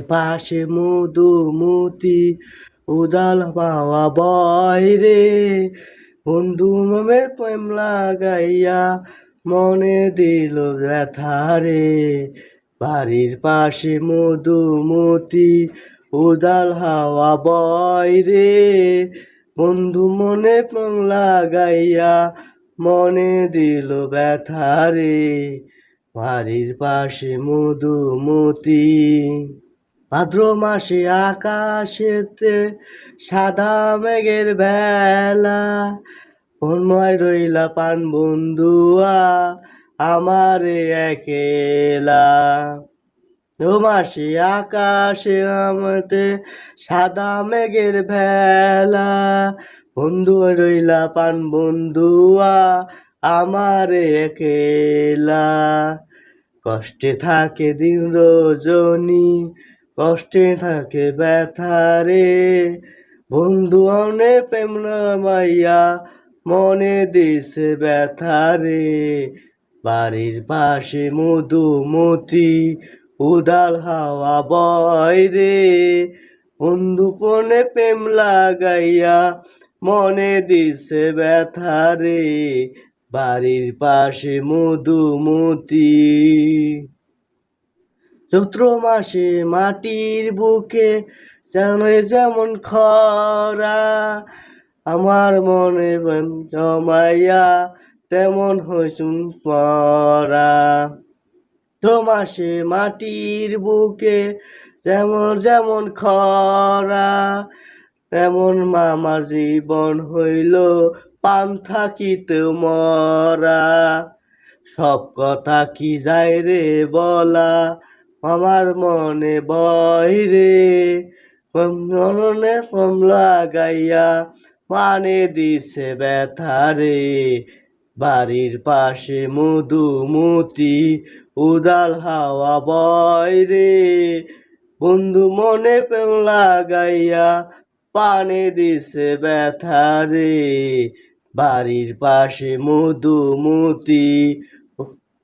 পাশে মধুমতি, উদাল পাওয়া বয় রে। বন্ধু মামের প্রেম লাগাইয়া মনে দিল ব্যথা রে। বাড়ির পাশে মধুমতি, উদাল হাওয়া বয় রে। বন্ধু মনে প্রেম লাগাইয়া মনে দিল ব্যথা রে। বাড়ির পাশে মধুমতি। ভাদ্র মাসে আকাশেতে সাদা মেঘের বেলা। মনময় রইলা পান বন্ধুয়া, আমারে একেলা ও মাসে আকাশে আমতে সাদা মেঘের ভেলা বন্ধু রইলা পান বন্ধুয়া, আমারে একেলা কষ্টে থাকে দিন রজনী কষ্টে থাকে ব্যথা রে। বন্ধু অনে প্রেম মাইয়া, মনে দিছে ব্যথা রে। বাড়ির পাশে মধুমতি, উদাল হাওয়া বয় রে। বন্ধু পনে প্রেম লাগাইয়া, মনে দিছে ব্যথা রে। বাড়ির পাশে মধুমতি। চৈত্র মাসে মাটির বুকে জানে যেমন খরা, আমার মনে জমাইয়া তেমন হইছুন পরা মাসে মাটির বুকে যেমন যেমন খরা, তেমন মামার জীবন হইল পান থাকিতে মরা। সব কথা কি যায় রে বলা? আমার মনে বয় রে মননে কম লাগাইয়া মানে দিছে ব্যথা রে। বাড়ির পাশে মধুমতি, উদাল হাওয়া বয় রে। বন্ধু মনে প্রেম লাগাইয়া পানে দিছে ব্যথা রে। বাড়ির পাশে মধুমতি